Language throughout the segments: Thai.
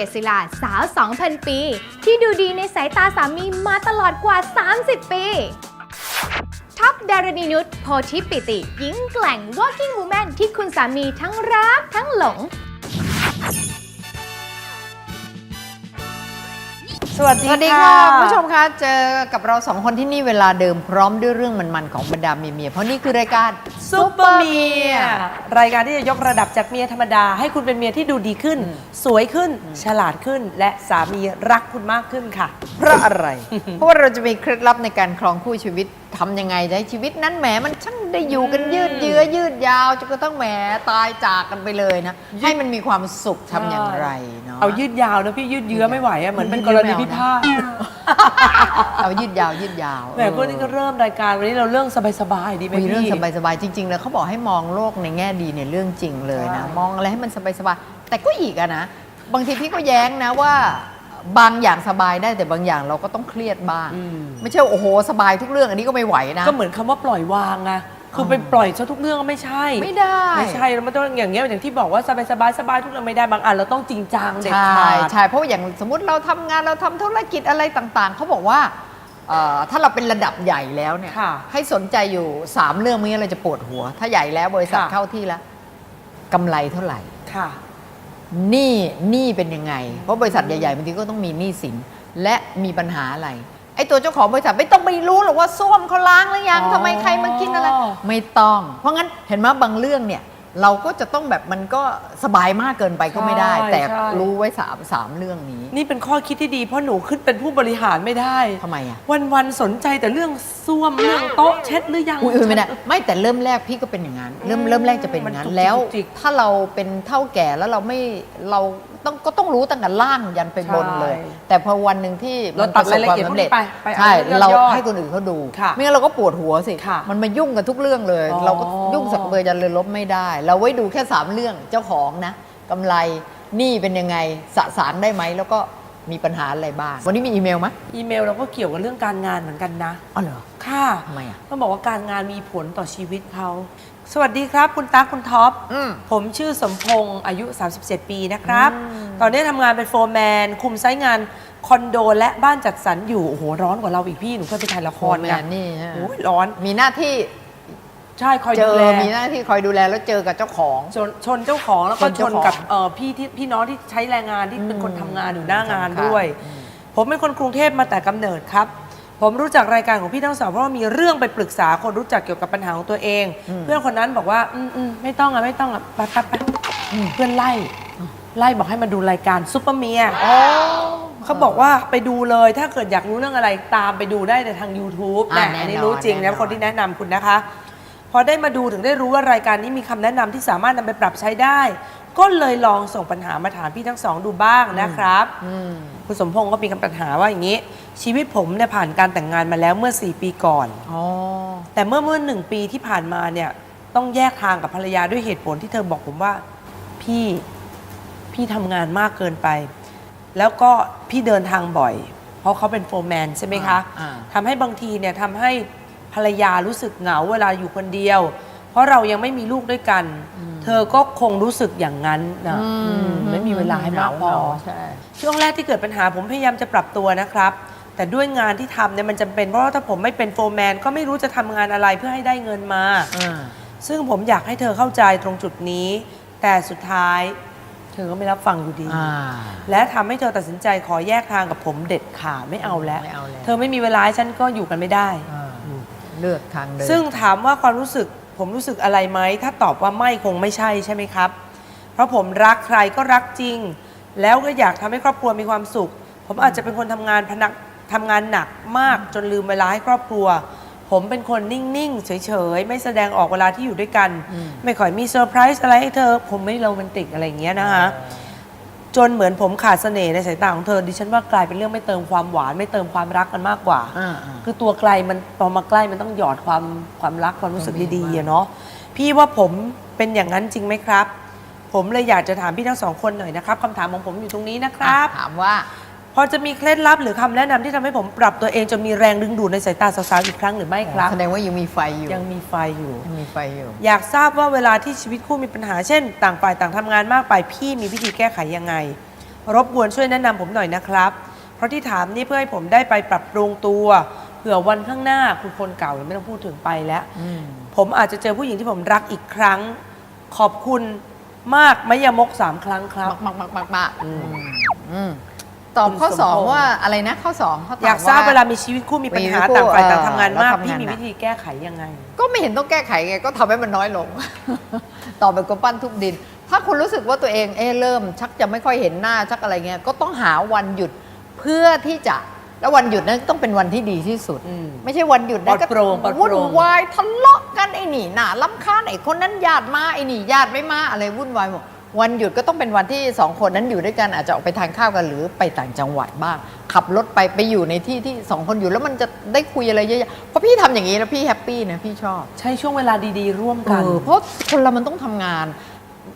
สเวตศิลาสาว 2,000 ปี ที่ดูดีในสายตาสามีมาตลอดกว่า 30 ปีท็อปดารณีนุชโพธิปิติ หญิงแกล่ง working woman ที่คุณสามีทั้งรักทั้งหลง สวัสดีสวัสดีค่ะคุณผู้ชมคะเจอกับเราสองคนที่นี่เวลาเดิมพร้อมด้วยเรื่องมันๆของบรรดาเมียๆเพราะนี่คือรายการ ซุปเปอร์เมียรายการที่จะยกระดับจากเมียธรรมดา ให้คุณเป็นเมียที่ดูดีขึ้น สวยขึ้น ฉลาดขึ้น และสามีรักคุณมากขึ้นค่ะ เพราะอะไร เพราะว่าเราจะมีเคล็ดลับในการครองคู่ชีวิตทำยังไงจะให้ชีวิตนั้นแหมมันช่างได้อยู่กันยืดเยื้อยืดยาวจนกระทั่งแหมตายจากกันไปเลยนะให้มันมีความสุขทำอย่างไรเนาะเอายืดยาวนะพี่ยืดเยื้อไม่ไหวอะเหมือนเป็นยืดกเยื้รอณีไม่เอานะพิพาท เอายืดยาวยืดยาวแหมพวกนี้ก็เริ่มรายการวันนี้เราเรื่องสบายๆดีไหมมีพี่ เรื่องสบายๆจริงๆแล้วเขาบอกให้มองโลกในแง่ดีในยเรื่องจริงเลยนะ ใช่ มองอะไรให้มันสบายๆแต่ก็อีกอะนะ บางทีพี่ก็แย้งนะว่า บางอย่างสบายได้แต่บางอย่างเราก็ต้องเครียดบ้าง อืม ไม่ใช่โอ้โหสบายทุกเรื่องอันนี้ก็ไม่ไหวนะ ก็เหมือนคำว่าปล่อยวางไง คือไปปล่อยซะทุกเรื่องก็ไม่ใช่ ไม่ได้ ไม่ใช่แล้วมันต้องอย่างเงี้ยอย่างที่บอกว่าสบายสบายสบายทุกเรื่องไม่ได้บางอันเราต้องจริงจังเด็ดใช่ขาด ใช่เพราะว่าอย่างสมมติเราทำงานเราทำธุรกิจอะไรต่างๆ เขาบอกว่าเอ่อถ้าเราเป็นระดับใหญ่แล้วเนี่ยค่ะให้สนใจอยู่ 3 เรื่องไม่งั้นเราจะปวดหัว ถ้าใหญ่แล้วบริษัทค่ะ เข้าที่แล้วกำไรเท่าไหร่ ค่ะ หนี้หนี้เป็นยังไง เพราะบริษัทใหญ่ๆบางทีก็ต้องมีหนี้สินและมีปัญหาอะไรไอ้ ตัวเจ้าของบริษัทไม่ต้องไปรู้หรอกว่าส้วมเขาล้างหรือยังอ๋อทำไมใครมากินอะไร ไม่ต้อง เพราะงั้นเห็นไหมบางเรื่องเนี่ยเราก็จะต้องแบบมันก็สบายมากเกินไปก็ไม่ได้ ใช่แต่ใช่ รู้ไว้สามสามเรื่องนี้นี่เป็นข้อคิดที่ดีเพราะหนูขึ้นเป็นผู้บริหารไม่ได้ ทำไมอะ วันวันๆสนใจแต่เรื่องส้วมเรื่องโต๊ะเช็ดหรือยัง อุ้ยไม่ได้ไม่แต่เริ่มแรกพี่ก็เป็นอย่างนั้น เริ่มเริ่มแรกจะเป็นอย่างนั้นมันจุกจิกแล้ว จุกจิก ถ้าเราเป็นเท่าแก่แล้วเราไม่เรา ต้องก็ต้องรู้ตั้งแต่ล่างยันไปบนเลย ใช่แต่พอวันหนึ่งที่เรามันตัดประสบความรายละเอียดสำเร็จพวกนี้ไปไปเอาใช่เรื่องเรายอดให้คนอื่นเขาดูค่ะไม่งั้นเราก็ปวดหัวสิ ค่ะมันมายุ่งกับทุกเรื่องเลย อ๋อ เราก็ยุ่งสักเบอร์จะเลยลบไม่ได้ เราไว้ดูแค่สามเรื่องเจ้าของนะกำไรหนี้เป็นยังไงสะสางได้ไหมแล้วก็ มีปัญหาอะไรบ้าง วันนี้มีอีเมลไหมอีเมลเราก็เกี่ยวกับเรื่องการงานเหมือนกันนะ อ๋อเหรอ ค่ะทำไมอะ ต้องบอกว่าการงานมีผลต่อชีวิตเขา สวัสดีครับ คุณตั๊กคุณท็อป อืม ผมชื่อสมพงษ์อายุ 37 ปีนะครับอืมตอนนี้ทำงานเป็นโฟร์แมน คุมไซต์งานคอนโดและบ้านจัดสรรอยู่ โอ้โห ร้อนกว่าเราอีกพี่ หนูเคยไปถ่ายละครแมไงนนี่ฮะโอ้ยร้อน มีหน้าที่ ใช่คอยเจดูอแลมีหน้าที่คอยดูแลแล้วเจอกับเจ้าของ ชนชนเจ้าของแล้วก็ชนชเจ้านของกับเอ่อพี่ที่พี่น้องที่ใช้แรงงานที่เป็นคนอืมทำงานอยู่หน้างานสำคัญด้วยอืมผมเป็นคนกรุงเทพมาแต่กำเนิดครับ ผมรู้จักรายการของพี่ทั้งสองเพราะว่ามีเรื่องไปปรึกษาคนรู้จักเกี่ยวกับปัญหาของตัวเอง เพื่อนคนนั้นบอกว่าอืมอืมไม่ต้องอะไม่ต้องอะไปไปไปเพื่อนไล่ไล่บอกให้มาดูรายการซุปเปอร์เมียเขาบอกว่าไปดูเลยถ้าเกิดอยากรู้เรื่องอะไรตามไปดูได้แต่ทาง YouTube อ่านะอันนี้แน่นอนรู้จริงแน่นนะอนคนที่แนะนำคุณนะคะ พอได้มาดูถึงได้รู้ว่ารายการนี้มีคำแนะนำที่สามารถนำไปปรับใช้ได้ ก็เลยลองส่งปัญหามาถามพี่ทั้งสองดูบ้างนะครับ อืม คุณสมพงศ์ก็มีคำปัญหาว่าอย่างนี้ ชีวิตผมเนี่ยผ่านการแต่งงานมาแล้วเมื่อ 4 ปีก่อน อ๋อ แต่เมื่อเมื่อหนึ่งปีที่ผ่านมาเนี่ยต้องแยกทางกับภรรยาด้วยเหตุผลที่เธอบอกผมว่า พี่พี่ทำงานมากเกินไป แล้วก็พี่เดินทางบ่อย เพราะเขาเป็นโฟร์แมนใช่ไหมคะอ่าทำให้บางทีเนี่ยทำให้ ภรรยารู้สึกเหงาเวลาอยู่คนเดียว เพราะเรายังไม่มีลูกด้วยกัน เธอก็คงรู้สึกอย่างนั้นนะอืมไม่มีเวลาให้มากพอใช่ช่วงแรกที่เกิดปัญหาผมพยายามจะปรับตัวนะครับ แต่ด้วยงานที่ทำเนี่ยมันจำเป็นเพราะว่าถ้าผมไม่เป็นโฟร์แมนก็ไม่รู้จะทำงานอะไรเพื่อให้ได้เงินมาอ่าซึ่งผมอยากให้เธอเข้าใจตรงจุดนี้ แต่สุดท้าย เธอก็ไม่รับฟังอยู่ดีอ่าและทำให้เธอตัดสินใจขอแยกทางกับผมเด็ดขาดไม่เอาแล้วไม่เอาแล้วเธอไม่มีเวลาให้ฉันก็อยู่กันไม่ได้อ่า เลือกทางเดินซึ่งถามว่าความรู้สึกผมรู้สึกอะไรไหม ถ้าตอบว่าไม่คงไม่ใช่ใช่ไหมครับ เพราะผมรักใครก็รักจริง แล้วก็อยากทำให้ครอบครัวมีความสุข ผมอาจจะเป็นคนทำงานพนักทำงานหนักมากจนลืมเวลาให้ครอบครัว ผมเป็นคนนิ่ง ๆ เฉย ๆ ไม่แสดงออกเวลาที่อยู่ด้วยกันอืมไม่ค่อยมีเซอร์ไพรส์อะไรให้เธอ ผมไม่โรแมนติกอะไรอย่างเงี้ยนะคะ จนเหมือนผมขาดเสน่ห์ในสายตาของเธอดิฉันว่ากลายเป็นเรื่องไม่เติมความหวานไม่เติมความรักกันมากกว่า อ่าอ่า คือตัวไกลมันพอมาใกล้มันต้องหยอดความความรักความรู้สึกต้องมีดีๆบ้างอะเนาะพี่ว่าผมเป็นอย่างนั้นจริงไหมครับ ผมเลยอยากจะถามพี่ทั้งสองคนหน่อยนะครับคำถามของผมอยู่ตรงนี้นะครับ ถามว่า พอจะมีเคล็ดลับหรือคำแนะนำที่ทำให้ผมปรับตัวเองจนมีแรงดึงดูดในสายตาสาวๆอีกครั้งหรือไม่ครับ แสดงว่ายังมีไฟอยู่ยังมีไฟอยู่ ยังมีไฟอยู่ อยากทราบว่าเวลาที่ชีวิตคู่มีปัญหาเช่น ต่างฝ่ายต่างทำงานมากไปพี่มีวิธีแก้ไขยังไง รบกวนช่วยแนะนำผมหน่อยนะครับ เพราะที่ถามนี่เพื่อให้ผมได้ไปปรับปรุงตัวเผื่อวันข้างหน้าคือคนเก่ายังไม่ต้องพูดถึงไปแล้ว ผมอาจจะเจอผู้หญิงที่ผมรักอีกครั้ง ขอบคุณมากมะยมกสามครั้งครับมากมากมากมากอืม ตอบข้อคุณสมสองพงษ์ว่าอะไรนะข้อสองเขาตอบอยากทราบว่เวลามีชีวิตคู่มีปัญหามีชีวิตคู่ต่างฝ่ายต่างเออทำงานแล้วมากทำงานพี่มีหนักวิธีแก้ไขยังไง ก็ไม่เห็นต้องแก้ไขไงก็ทำให้มันน้อยลงต่อไปก็ปั้นทุบดิน ถ้าคุณรู้สึกว่าตัวเองเอะเริ่ม ชักจะไม่ค่อยเห็นหน้าชักอะไรเงี้ยก็ต้องหาวันหยุดเพื่อที่จะแล้ววันหยุดนั้นต้องเป็นวันที่ดีที่สุดอืมไม่ใช่วันหยุดนะปลอดโปร่งปลอดโปร่งวุ่นวายทะเลาะกันไอ้นี่น่าลำคาญไอ้คนนั้นญาติมาไอ้นี่ญาติไม่มาอะไรวุ่นวายหมด วันหยุดก็ต้องเป็นวันที่สองคนนั้นอยู่ด้วยกันอาจจะออกไปทานข้าวกันหรือไปต่างจังหวัดบ้าง ขับรถไปไปอยู่ในที่ที่สองคนอยู่แล้วมันจะได้คุยอะไรเยอะๆเพราะพี่ทำอย่างนี้แล้วพี่แฮปปี้นะพี่ชอบใช้ช่วงเวลาดีๆ ร่วมเอกันอเพราะคนเรามันต้องทำงาน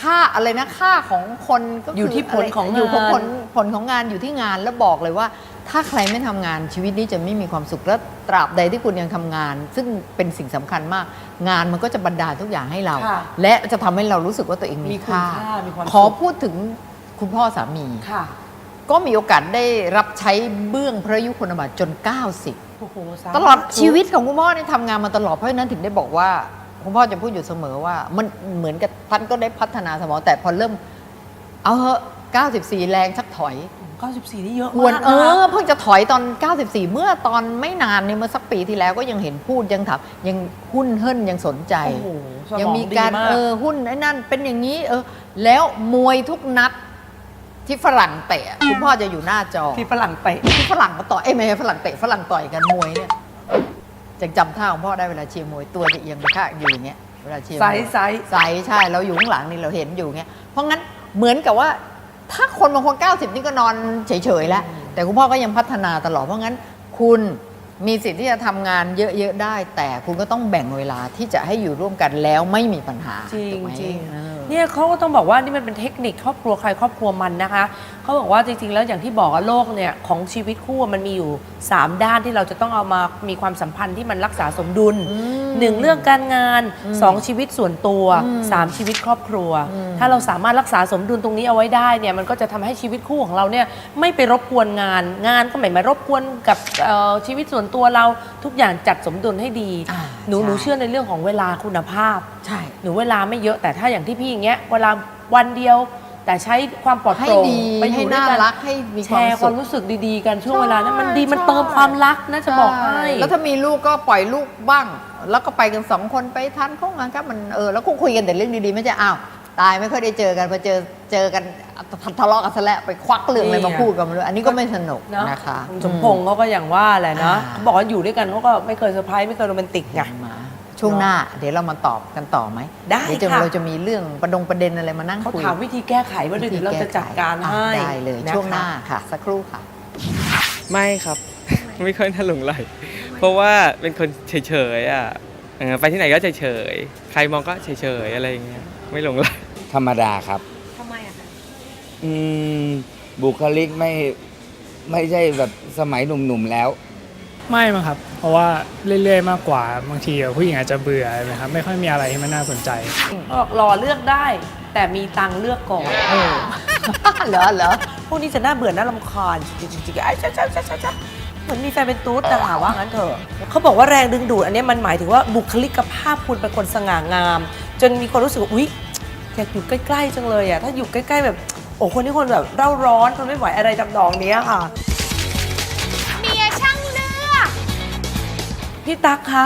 ค่าอะไรนะค่าของคนก็คือยู่ที่ผลของอยู่ที่งานผลผลของงานอยู่ที่งานแล้วบอกเลยว่า ถ้าใครไม่ทำงานชีวิตนี้จะไม่มีความสุขและตราบใดที่คุณยังทำงาน ซึ่งเป็นสิ่งสำคัญมาก งานมันก็จะบรรดาลทุกอย่างให้เราค่ะและจะทำให้เรารู้สึกว่าตัวเองมีมีคุณค่าค่ามีความขอสุขพูดถึงคุณพ่อสามีค่ะก็มีโอกาสได้รับใช้เบื้องพระยุคลบาทจน 90โอ้โหสาธุตลอดชีวิตของคุณพ่อเนี่ยทำงานมาตลอดเพราะฉะนั้นถึงได้บอกว่าคุณพ่อจะพูดอยู่เสมอว่า มันเหมือนกับท่านก็ได้พัฒนาสมองแต่พอเริ่ม เอาเหอะ94 แรงชักถอย 94 นี่เยอะควรมากเอนะอเพิ่งจะถอยตอน 94 เมื่อตอนไม่นานเนี่ยเมื่อสักปีที่แล้วก็ยังเห็นพูดยังถามยังหุ้นเฮิ่นยังสนใจโอ้โหสยัมองมีดีการมากเออหุ้นไอ้นั่นเป็นอย่างนี้เออแล้วมวยทุกนัดที่ฝรั่งเตะคุณพ่อจะอยู่หน้าจอที่ฝรั่งเตะที่ฝรั่งมาต่อยเอ้ยไม่ใช่ฝรั่งเตะฝรั่งต่อยกันมวยเนี่ยจะจำท่าของพ่อได้เวลาเชียร์มวยตัวจะเอียงไปข้างอยู่อย่างเงี้ยเวลาเชียร์มไซวยส์ไซส์ใสใช่เราอยู่ข้างหลังนี่เราเห็นอยู่เงี้ยเพราะงั้นเหมือนกับว่า ถ้าคนบางคน 90 นี่ก็นอนเฉยๆแล้ว แต่คุณพ่อก็ยังพัฒนาตลอด เพราะงั้นคุณมีสิทธิ์ที่จะทำงานเยอะ ๆ ได้ แต่คุณก็ต้องแบ่งเวลาที่จะให้อยู่ร่วมกันแล้วไม่มีปัญหาจริงถูกไหมจริง เออเนี่ยเขาก็ต้องบอกว่านี่มันเป็นเทคนิคครอบครัวใครครอบครัวมันนะคะเขาบอกว่าจริงๆ แล้วอย่างที่บอกว่าโลกเนี่ยของชีวิตคู่มันมีอยู่ 3 ด้านที่เราจะต้องเอามามีความสัมพันธ์ที่มันรักษาสมดุลอืมหนึ่งเรื่องการงานอืมสองชีวิตส่วนตัวอืมสามชีวิตครอบครัวอืมถ้าเราสามารถรักษาสมดุลตรงนี้เอาไว้ได้เนี่ยมันก็จะทำให้ชีวิตคู่ของเราเนี่ยไม่ไปรบกวนงาน งานก็ไม่มารบกวนกับเอ่อชีวิตส่วนตัวเราทุกอย่างจัดสมดุลให้ดีอ่าหนูใช่หนูเชื่อในเรื่องของเวลาคุณภาพใช่หนูเวลาไม่เยอะแต่ถ้าอย่างที่พี่อย่างเงี้ยเวลาวันเดียว แต่ใช้ความปลอดให้โปร่งดีไปอให้ยู่ด้วยน่ากันรักให้มีแชความร์คสุวามขรู้สึกดีๆ กันช่วงเวลานั้นมันดีใช่มันเติมความรักนะจะบอกให้ใช่แล้วถ้ามีลูกก็ปล่อยลูกบ้าง แล้วก็ไปกันสองคนไปทานข้าวงานครับมันเออแล้วก็คุยกันแต่เรื่องดีๆ ไม่ใช่อ้าวตายไม่ค่อยได้เจอกันพอเจอเจอกันทะเลาะกันซะแล้วไปควักเรื่องอะไรมาพูดกันไม่รู้อันนี้ก็ไม่สนุกเนาะนะคะ คุณสมพงษ์เขาก็อย่างว่าแหละเนาะอ่า เขาบอกว่าอยู่ด้วยกันเขาก็ไม่เคยเซอร์ไพรส์ไม่เคยโรแมนติกไง มา ช่วงหน้า เดี๋ยวเรามาตอบกันต่อไหมได้เดี๋ยวจะค่ะเราจะมีเรื่องประดงประเด็นอะไรมานั่งเขาคุยถามวิธีแก้ไขว่าเดี๋ยวเราจะจัดการอะให้ได้เลยะคะช่วงหน้าค่ะ สักครู่ค่ะ ไม่ครับไม่ค่อยน่าหลงไหลเพราะว่าเป็นคนเฉยๆอะเออไปที่ไหนก็เฉยๆใครมองก็เฉยๆอะไรอย่างเงี้ยไม่หลงไหลธรรมดาครับทำไมอะคะอืมบุคลิกไม่ไม่ใช่แบบสมัยหนุ่มๆแล้ว ไม่มั้งครับ เพราะว่าเรื่อยๆ มากกว่าบางทีอะผู้หญิงอาจจะเบื่อนะครับไม่ค่อยมีอะไรที่มันน่าสนใจเขาบอกรอเลือกได้ แต่มีตังค์เลือกก่อนเออเหรอเหรอพวกนี้จะน่าเบื่อน่ารำคาญจริงๆๆไอ้จ้าจ้าจ้าจ้าเหมือนมีแฟนเป็นตุ๊ดนะคะว่างั้นเถอะเขาบอกว่าแรงดึงดูดอันเนี้ยมันหมายถึงว่าบุคลิกภาพคุณเป็นคนสง่างาม จนมีคนรู้สึกว่าอุ๊ยอยากอยู่ใกล้ๆจังเลยอะถ้าอยู่ใกล้ๆแบบโอ้คนที่คนแบบเร่าร้อนทนไม่ไหวอะไรจำดองเนี้ยค่ะ พี่ตั๊กคะ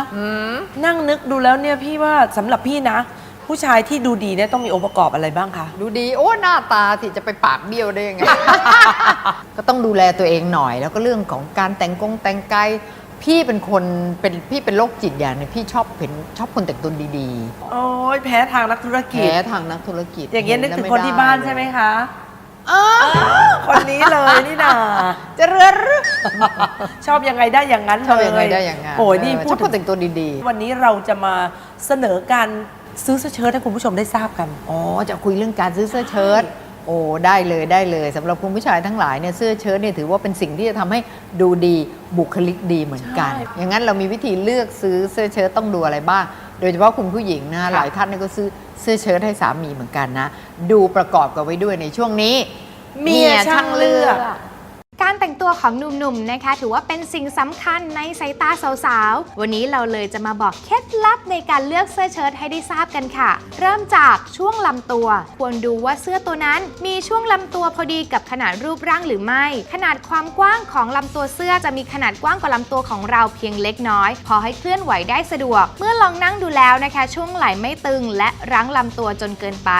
นั่งนึกดูแล้วเนี่ยพี่ว่าสำหรับพี่นะ ผู้ชายที่ดูดีเนี่ยต้องมีองค์ประกอบอะไรบ้างคะดูดีโอ้หน้าตาที่จะไปปากเบี้ยวได้ยังไง ก็ต้องดูแลตัวเองหน่อย แล้วก็เรื่องของการแต่งกงแต่งกายพี่เป็นคนเป็นพี่เป็นโรคจิตอย่างหนึงพี่ชอบเห็นชอบคนแต่งตัวดีโอ้ยแพ้ทางนักธุรๆกิจแพ้ทางนักธุรกิจอย่างเงี้ยนึกถึงคนเห็ที่แล้วบ้านด้ใช่ไหมคะ อ้าวคนนี้เลยนี่นา เจะเรือหรือชอบยังไงได้อย่างนั้นชอบยังไงเลได้อย่างนั้นโอ้ยนี่เออพูชดอบคนแต่งตัวดีวันนี้เราจะมาเสนอการซื้อเสื้อเชิ้ตให้คุณผู้ชมได้ทราบกัน ๆ อ๋อ จะคุยเรื่องการซื้อเสื้อเชิ้ต โอ้ได้เลยได้เลยสำหรับคุณผู้ชายทั้งหลายเนี่ยเสื้อเชิ้ตเนี่ยถือว่าเป็นสิ่งที่จะทำให้ดูดีบุคลิกดีเหมือนกัน ใช่ อย่างนั้นเรามีวิธีเลือกซื้อเสื้อเชิ้ตต้องดูอะไรบ้าง โดยเฉพาะคุณผู้หญิงนะค่ะหลายท่านเนี่ยก็ซื้อเสื้อเชิ้ตให้สามีเหมือนกันนะ ดูประกอบกันไว้ด้วยในช่วงนี้ เมียช่างเลือก การแต่งตัวของหนุ่มๆนะคะ ถือว่าเป็นสิ่งสำคัญในสายตาสาวๆ วันนี้เราเลยจะมาบอกเคล็ดลับในการเลือกเสื้อเชิ้ตให้ได้ทราบกันค่ะ เริ่มจากช่วงลำตัว ควรดูว่าเสื้อตัวนั้น มีช่วงลำตัวพอดีกับขนาดรูปร่างหรือไม่ ขนาดความกว้างของลำตัวเสื้อจะมีขนาดกว้างกว่าลำตัวของเราเพียงเล็กน้อย พอให้เคลื่อนไหวได้สะดวก เมื่อลองนั่งดูแล้วนะคะ ช่วงไหล่ไม่ตึง และรั้งลำตัวจนเกินไป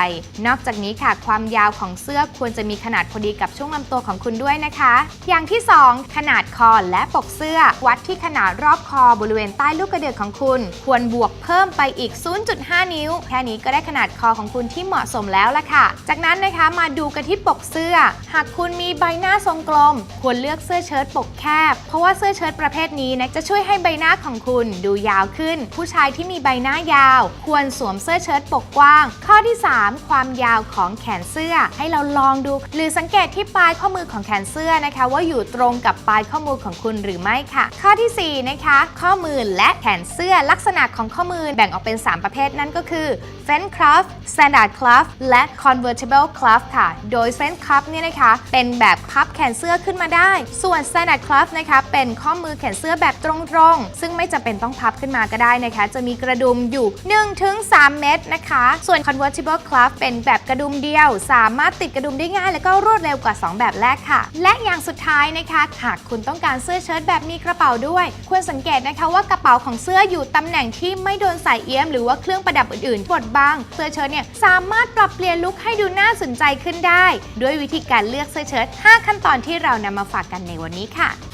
นอกจากนี้ค่ะความยาวของเสื้อควรจะมีขนาดพอดีกับช่วงลำตัวของคุณด้วยนะคะอย่างที่ 2 ขนาดคอและปกเสื้อ วัดที่ขนาดรอบคอบริเวณใต้ลูกกระเดือกของคุณ ควรบวกเพิ่มไปอีก 0.5 นิ้ว แค่นี้ก็ได้ขนาดคอของคุณที่เหมาะสมแล้วละค่ะ จากนั้นนะคะมาดูกันที่ปกเสื้อ หากคุณมีใบหน้าทรงกลม ควรเลือกเสื้อเชิ้ตปกแคบ เพราะว่าเสื้อเชิ้ตประเภทนี้นะจะช่วยให้ใบหน้าของคุณดูยาวขึ้น ผู้ชายที่มีใบหน้ายาว ควรสวมเสื้อเชิ้ตปกกว้าง ข้อที่ 3 ความยาวของแขนเสื้อ ให้เราลองดู หรือสังเกตที่ปลายข้อมือของแขนเสื้อนะคะว่าอยู่ตรงกับปลายข้อมือของคุณหรือไม่ค่ะ ข้อทีสี่4นะคะข้อมือและแขนเสื้อลักษณะของข้อมือแบ่งออกเป็น 3 ประเภทนั่นก็คือ f e n cuff standard cuff และ convertible cuff ค่ะ โดย f e n cuff เนี่ยนะคะ เป็นแบบพับแขนเสื้อขึ้นมาได้ ส่วน standard cuff นะคะ เป็นข้อมือแขนเสื้อแบบตรงๆ ซึ่งไม่จำเป็นต้องพับขึ้นมาก็ได้นะคะ จะมีกระดุมอยู่ 1-3 เม็ดนะคะ ส่วน convertible cuff เป็นแบบกระดุมเดียว สามารถติดกระดุมได้ง่าย และก็รวดเร็วกว่า 2 แบบแรกค่ะ และอย่างสุดท้ายนะคะ หากคุณต้องการเสื้อเชิ้ตแบบมีกระเป๋าด้วย ควรสังเกตนะคะว่ากระเป๋าของเสื้ออยู่ตำแหน่งที่ไม่โดนสายเอี้ยมหรือว่าเครื่องประดับอื่นๆบดบัง เสื้อเชิ้ตเนี่ยสามารถปรับเปลี่ยนลุคให้ดูน่าสนใจขึ้นได้ ด้วยวิธีการเลือกเสื้อเชิ้ต5ขั้นตอนที่เรานำมาฝากกันในวันนี้ค่ะ